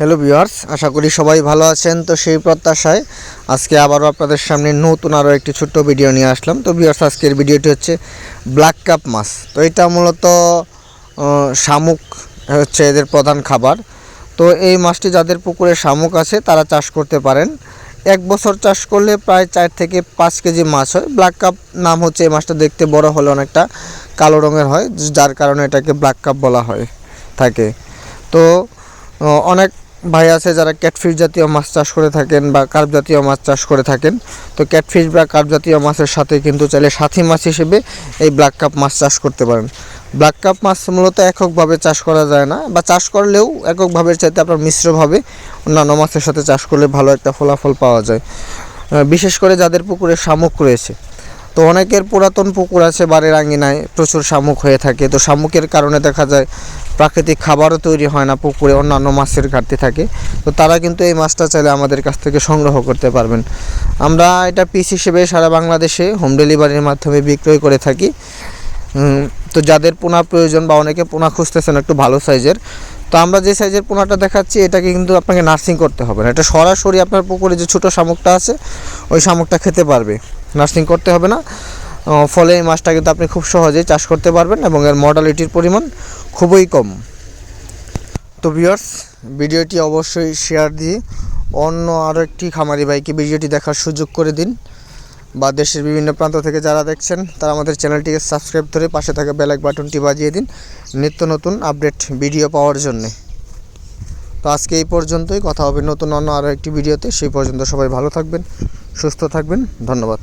Hello viewers আশা করি সবাই ভালো আছেন। তো সেই প্রত্যাশায় আজকে আবারও আপনাদের সামনে নতুন আরও একটি ছোট্ট ভিডিও নিয়ে আসলাম। তো ভিউয়ার্স আজকের ভিডিওটি হচ্ছে ব্ল্যাক কাপ মাছ। তো এটা মূলত শামুক হচ্ছে এদের প্রধান খাবার। তো এই মাছটি যাদের পুকুরে শামুক আছে, তারা চাষ করতে পারেন। এক বছর চাষ করলে প্রায় চার থেকে পাঁচ কেজি মাছ হয়। ব্ল্যাক কাপ নাম হচ্ছে এই মাছটা দেখতে বড় হলে অনেকটা কালো রঙের হয়, যার কারণে এটাকে ব্ল্যাক কাপ বলা হয়, থাকে। তো অনেক ভাই আছে যারা ক্যাটফিশ জাতীয় মাছ চাষ করে থাকেন বা কার্প জাতীয় মাছ চাষ করে থাকেন। তো ক্যাটফিশ বা কার্প জাতীয় মাছের সাথে কিন্তু চাইলে সাথী মাছ হিসেবে এই ব্ল্যাক কাপ মাছ চাষ করতে পারেন। ব্ল্যাক কাপ মাছ মূলত এককভাবে চাষ করা যায় না বা চাষ করলেও এককভাবে চাইতে আপনার মিশ্রভাবে অন্যান্য মাছের সাথে চাষ করলে ভালো একটা ফলাফল পাওয়া যায়। বিশেষ করে যাদের পুকুরে শামুক রয়েছে তো অনেকের পুরাতন পুকুর আছে, বাড়ির আঙ্গিনায় প্রচুর শামুক হয়ে থাকে। তো শামুকের কারণে দেখা যায় প্রাকৃতিক খাবারও তৈরি হয় না পুকুরে, অন্যান্য মাছের ঘাটতি থাকে। তো তারা কিন্তু এই মাছটা চাইলে আমাদের কাছ থেকে সংগ্রহ করতে পারবেন। আমরা এটা পিস হিসেবে সারা বাংলাদেশে হোম ডেলিভারির মাধ্যমে বিক্রয় করে থাকি। তো যাদের পোনা প্রয়োজন বা অনেকে পোনা খুঁজতেছেন একটু ভালো সাইজের, তো আমরা যে সাইজের পোনাটা দেখাচ্ছি, এটাকে কিন্তু আপনাকে নার্সিং করতে হবে না। এটা সরাসরি আপনার পুকুরে যে ছোটো শামুকটা আছে, ওই শামুকটা খেতে পারবে। নার্সিং করতে হবে না। ফলে এই মাছটা কিন্তু আপনি খুব সহজেই চাষ করতে পারবেন এবং এর মর্টালিটির পরিমাণ খুবই কম। তো ভিউয়ার্স ভিডিওটি অবশ্যই শেয়ার দিয়ে অন্য আরও একটি খামারি ভাইকে ভিডিওটি দেখার সুযোগ করে দিন বা দেশের বিভিন্ন প্রান্ত থেকে যারা দেখছেন, তারা আমাদের চ্যানেলটিকে সাবস্ক্রাইব করে পাশে থাকা বেলাক বাটনটি বাজিয়ে দিন নিত্য নতুন আপডেট ভিডিও পাওয়ার জন্যে। তো আজকে এই পর্যন্তই, কথা হবে নতুন অন্য আরও একটি ভিডিওতে সেই পর্যন্ত সবাই ভালো থাকবেন, সুস্থ থাকবেন, ধন্যবাদ।